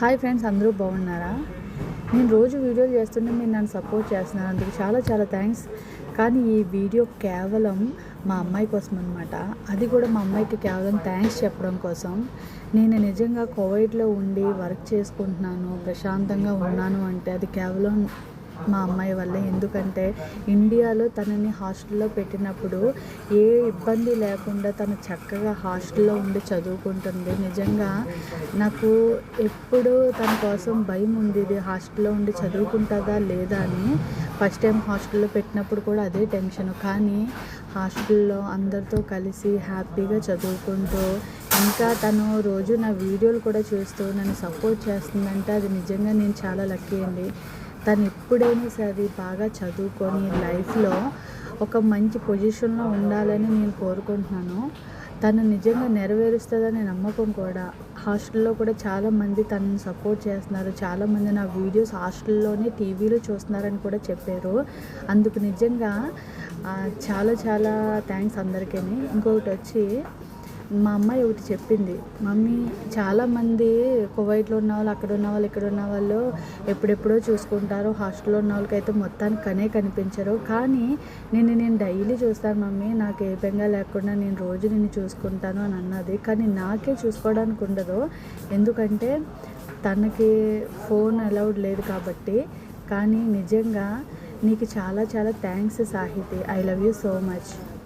Hi friends అందరూ బాగున్నారా? నేను రోజు వీడియోలు చేస్తుంటే మీరు నన్ను సపోర్ట్ చేస్తున్నారు. అందుకు చాలా చాలా థ్యాంక్స్. కానీ ఈ వీడియో కేవలం మా అమ్మాయి కోసం అనమాట అది కూడా మా అమ్మాయికి కేవలం థ్యాంక్స్ చెప్పడం కోసం. నేను నిజంగా కోవిడ్లో ఉండి వర్క్ చేసుకుంటున్నాను ప్రశాంతంగా ఉన్నాను అంటే అది కేవలం మా అమ్మాయి వల్ల. ఎందుకంటే ఇండియాలో తనని హాస్టల్లో పెట్టినప్పుడు ఏ ఇబ్బంది లేకుండా తను చక్కగా హాస్టల్లో ఉండి చదువుకుంటుంది. నిజంగా నాకు ఎప్పుడు తన కోసం భయం ఉండేది. హాస్టల్లో ఉండి చదువుకుంటుందా లేదా అని ఫస్ట్ టైం హాస్టల్లో పెట్టినప్పుడు కూడా అదే టెన్షన్. కానీ హాస్టల్లో అందరితో కలిసి హ్యాపీగా చదువుకుంటూ ఇంకా తను రోజు నా వీడియోలు కూడా చూస్తూ నన్ను సపోర్ట్ చేస్తుందంటే అది నిజంగా నేను చాలా లక్కీ అండి. తను ఎప్పుడైనా సరే బాగా చదువుకొని లైఫ్లో ఒక మంచి పొజిషన్లో ఉండాలని నేను కోరుకుంటున్నాను. తను నిజంగా నెరవేరుస్తుందనే నమ్మకం కూడా. హాస్టల్లో కూడా చాలామంది తనని సపోర్ట్ చేస్తున్నారు. చాలామంది నా వీడియోస్ హాస్టల్లోనే టీవీలో చూస్తున్నారని కూడా చెప్పారు. అందుకు నిజంగా చాలా చాలా థ్యాంక్స్ అందరికీ. ఇంకొకటి వచ్చి మా అమ్మాయి ఒకటి చెప్పింది మమ్మీ చాలామంది కువైట్లో ఉన్న వాళ్ళు అక్కడ ఉన్న వాళ్ళు ఇక్కడ ఉన్న వాళ్ళు ఎప్పుడెప్పుడో చూసుకుంటారు. హాస్టల్లో ఉన్న వాళ్ళకైతే మొత్తానికి కనే కనిపించరు. కానీ నేను నేను డైలీ చూస్తాను మమ్మీ. నాకు ఏ బెంగా లేకుండా నేను రోజు నిన్ను చూసుకుంటాను అని అన్నది. కానీ నాకే చూసుకోవడానికి ఉండదు. ఎందుకంటే తనకి ఫోన్ అలౌడ్ లేదు కాబట్టి. కానీ నిజంగా నీకు చాలా చాలా thanks Sahithi. I love you so much.